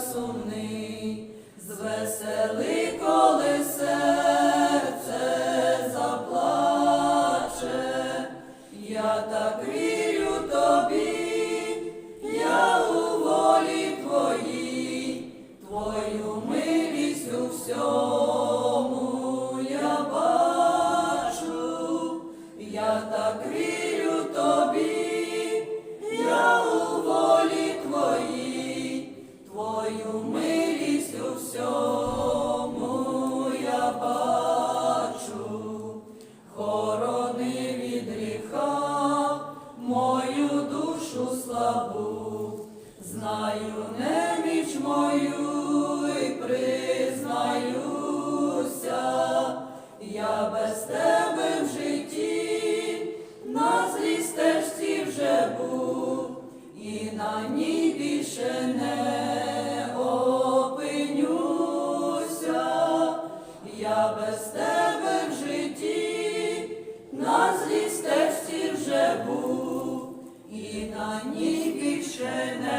coração злій стежці вже був, і на ній більше не